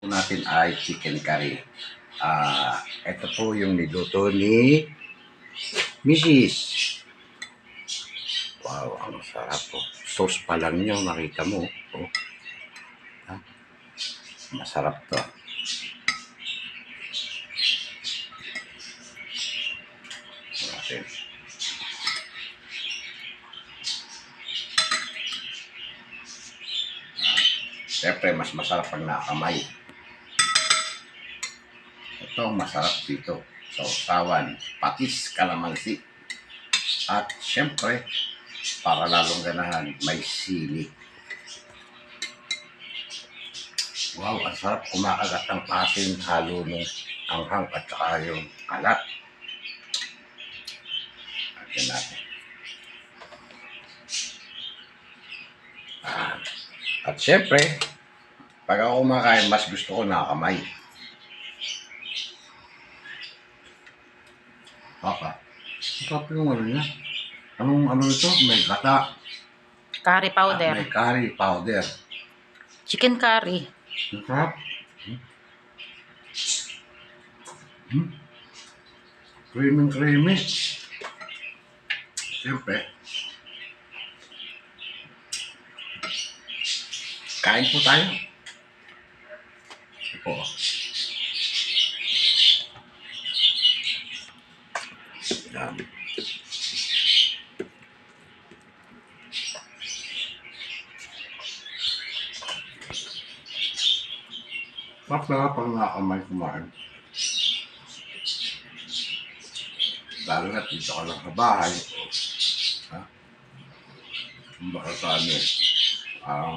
natin ay chicken curry. Ah, ito po yung niluto ni Mrs. Wow, ang sarap po. Sauce pa lang nyo, makita mo. Oh. Ha? Masarap to. Natin. Siyempre, mas masarap pag nakamay. Ito masarap dito. Sa usawan, patis, kalamansi. At siyempre, para lalong ganahan, may sili. Wow, ang sarap kumakagat ng asin halo ng anghang at saka yung kalat. Atin natin. Ah, at siyempre, pag ako kumakain, mas gusto ko nakakamay. Papa, sarap yung ano niya. Anong ano ito? May gata. Curry at powder. may curry powder. Chicken curry. Ang sarap. Hmm? Hmm? Creamy creamy. Siyempre. Kain po tayo. Ito Yan. Sarap na pag nakakamay kumain. Lalo na dito ka lang sa bahay. Ha? Baka sa ano, ang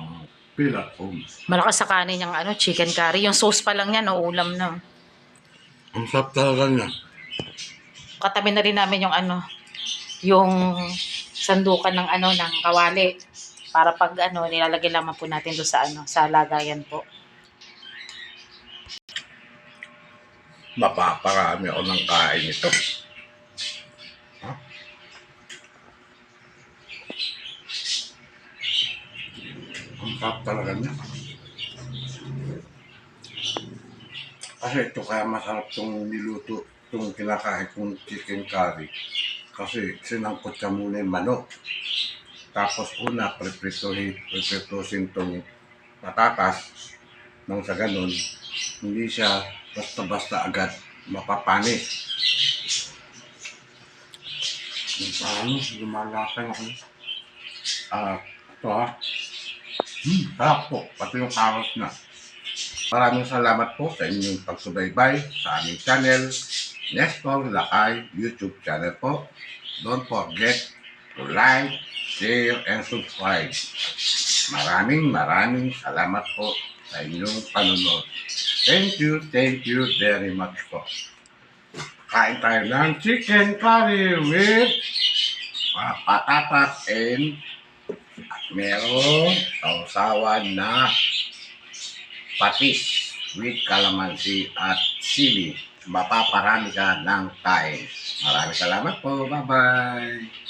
feel at home. Malakas sa kanin yung ano, chicken curry. Yung sauce pa lang yan, no, ulam na. Ang sarap talaga niya. Katabi na rin namin yung ano, yung sandukan ng ano, ng kawali. Para pag ano, nilalagay lamang po natin doon sa ano, sa lagayan po. Mapaparami ako ng kain ito. Ha? Ang sarap talaga niya. Kasi ito kaya masarap itong niluto, itong kinakain kong chicken curry. Kasi sinangkot siya muna yung manok. Tapos una, prepritohin, prepritosin itong patatas. Nang sa ganun, hindi siya basta-basta agad mapapanis. Yung paano, lumalasan ako. Ah, ito ha. Hmm, sarap po. Pati yung carrot na. Maraming salamat po sa inyong pagsubaybay sa aming channel, Nestor Lakay YouTube channel po. Don't forget to like, share, and subscribe. Maraming maraming salamat po sa inyong panunod. Thank you, thank you very much po. Kain tayo ng chicken curry with uh, patatas and at merong sausawan na patis with calamansi at sili. Mapaparami ka ng kain. Maraming salamat po. Bye-bye.